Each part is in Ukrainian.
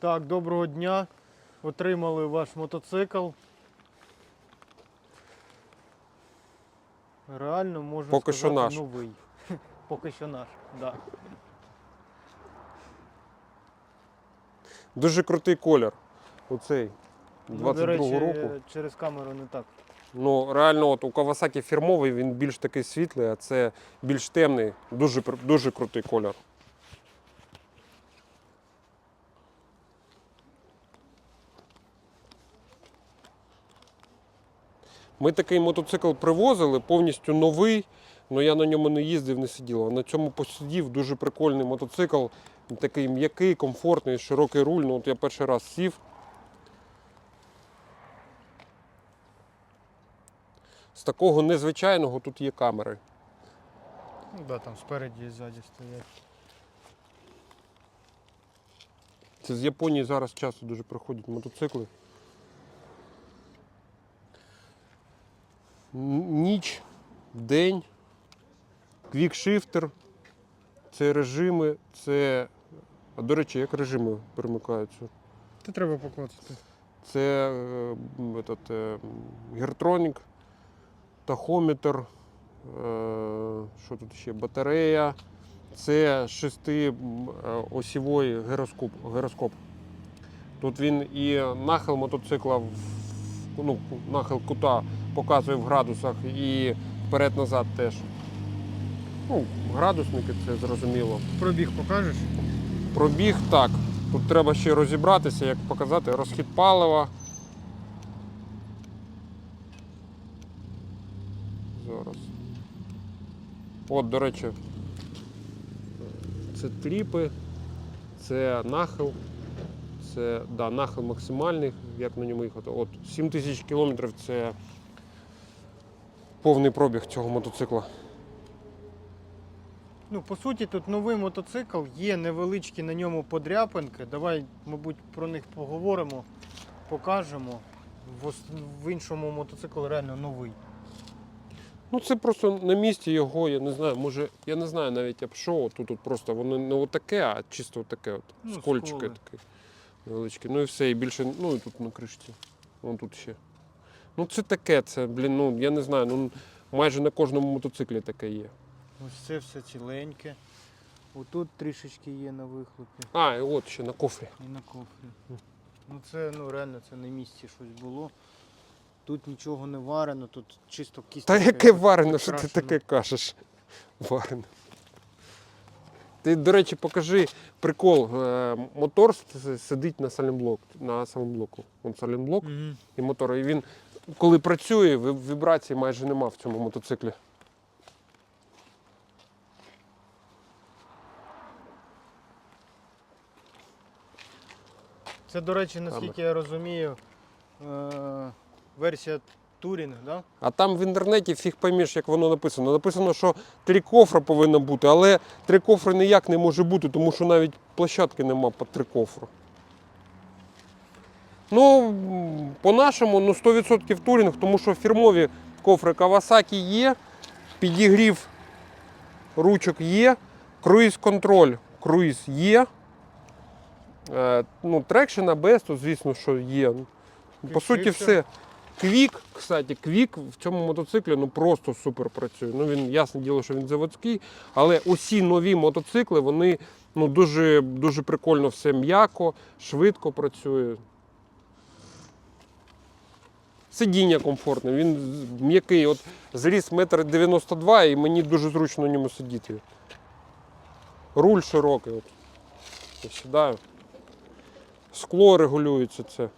Так, доброго дня. Отримали ваш мотоцикл. Реально можна Поки що наш. новий. Поки що наш, да. Дуже крутий колір. Оцей. Ну, до 22 речі, року. через камеру не так. Ну, реально, от у Kawasaki фірмовий, він більш такий світлий, а це більш темний. Дуже, пр- дуже крутий колір. Ми такий мотоцикл привозили, повністю новий, але я на ньому не їздив, не сидів. А на цьому посидів дуже прикольний мотоцикл, такий м'який, комфортний, широкий руль. Ну, от я перший раз сів. З такого незвичайного тут є камери. Ну, да, там спереді і ззаді стоять. Це з Японії зараз часто дуже приходять мотоцикли. Ніч, день, квікшифтер, це режими, це. А до речі, як режими перемикаються? Це треба поклацати. Це е, этот, е, гертронік, тахометр, е, що тут ще? Батарея. Це шестиосівий гироскоп, гироскоп. Тут він і нахил мотоцикла, ну, нахил кута показує в градусах і вперед-назад теж. Ну, градусники це зрозуміло. Пробіг покажеш? Пробіг так. Тут треба ще розібратися, як показати розхід палива. Зараз. От, до речі, це тріпи, це нахил. Це да, нахил максимальний, як на ньому їхати. От 7 тисяч кілометрів це повний пробіг цього мотоцикла. Ну, по суті, тут новий мотоцикл, є невеличкі на ньому подряпинки. Давай, мабуть, про них поговоримо, покажемо. В, ос- в іншому мотоцикл реально новий. Ну це просто на місці його, я не знаю, може, я не знаю навіть обшов, тут, тут просто воно не отаке, а чисто отаке от. Ну, скольчики такі невеличкі. Ну і все, і більше, ну і тут на кришці. Вон тут ще. Ну це таке, це, блін, ну я не знаю, ну майже на кожному мотоциклі таке є. Ось це все ціленьке. Отут трішечки є на вихлопі А, і от ще на кофрі. і на кофрі. Ну це ну реально це на місці щось було. Тут нічого не варено, тут чисто кісточка. Та яке варене, що ти таке кажеш? Варене. Ти, до речі, покажи прикол. Е, Мотор с- сидить на салімблок, на салімблоку. Вон салімблок. Мгм. і мотор. І він, коли працює, ві- вібрацій майже нема в цьому мотоциклі. Це, до речі, наскільки я розумію, е- версія Турінг, да? А там в інтернеті фіг поймеш, як воно написано. Написано, що три кофра повинно бути, але три кофри ніяк не може бути, тому що навіть площадки нема під три кофру. Ну, по-нашому, ну 100% турінг, тому що фірмові кофри Kawasaki є, підігрів ручок є, круїз-контроль, круїз є. Е, ну, трекшн ABS, то звісно, що є. По суті, все. Квік, кстати, квік в цьому мотоциклі ну просто супер працює. Ну він ясне діло, що він заводський, але усі нові мотоцикли, вони ну дуже, дуже прикольно все м'яко, швидко працює. Сидіння комфортне, він м'який. От зріс 1,92 м і мені дуже зручно на ньому сидіти. Руль широкий. От. Я сідаю. Скло регулюється це.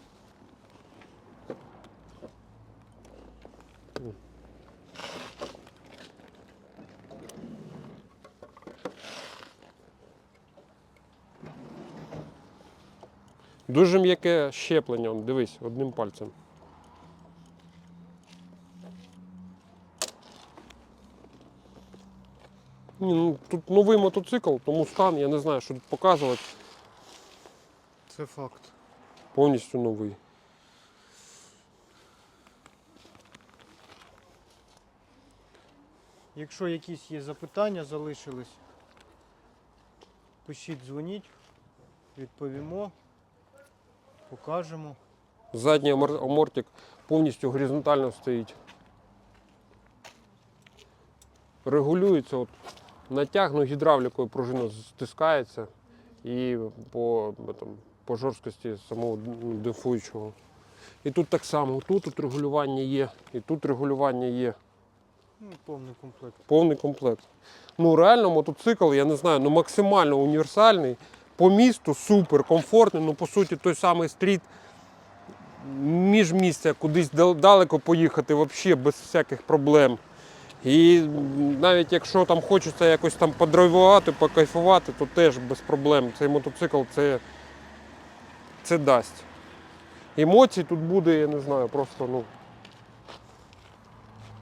Дуже м'яке щеплення, дивись, одним пальцем. Ні, ну, тут новий мотоцикл, тому стан, я не знаю, що тут показувати. Це факт. Повністю новий. Якщо якісь є запитання залишились, пишіть, дзвоніть, відповімо. покажемо. Задній амортик повністю горизонтально стоїть. Регулюється, от, натягну гідравлікою пружина стискається і по, там, по жорсткості самого дифуючого. І тут так само, тут, тут регулювання є, і тут регулювання є. Ну, повний комплект. Повний комплект. Ну, реально, мотоцикл, я не знаю, ну максимально універсальний. По місту супер, комфортний. Ну, по суті, той самий стріт між місця кудись далеко поїхати, взагалі без всяких проблем. І навіть якщо там хочеться якось там подрайвувати, покайфувати, то теж без проблем. Цей мотоцикл це, це дасть. Емоцій тут буде, я не знаю, просто ну.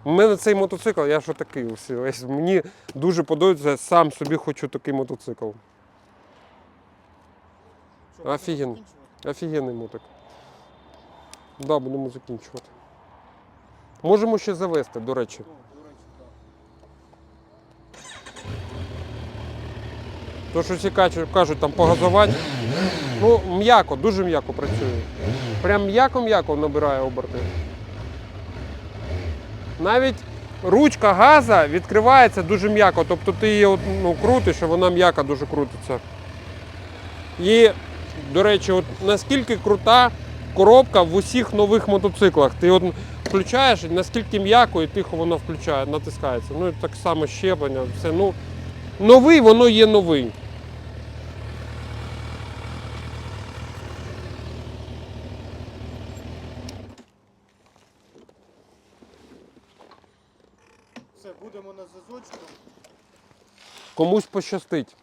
У мене цей мотоцикл, я що такий усі. Мені дуже подобається, я сам собі хочу такий мотоцикл. Що, Офігенно. Офігенний мотик. Да, будемо закінчувати. Можемо ще завести, до речі. О, до речі, так. То, що всі кажуть, там погазувати. Ну, м'яко, дуже м'яко працює. Прям м'яко-м'яко набирає оберти. Навіть ручка газа відкривається дуже м'яко. Тобто ти її ну, крутиш, і вона м'яко дуже крутиться. І, до речі, от наскільки крута коробка в усіх нових мотоциклах. Ти от включаєш, наскільки м'яко і тихо воно включає, натискається. Ну і так само щеплення, все. Ну, новий, воно є новий. Все, будемо на зазочку. Комусь пощастить.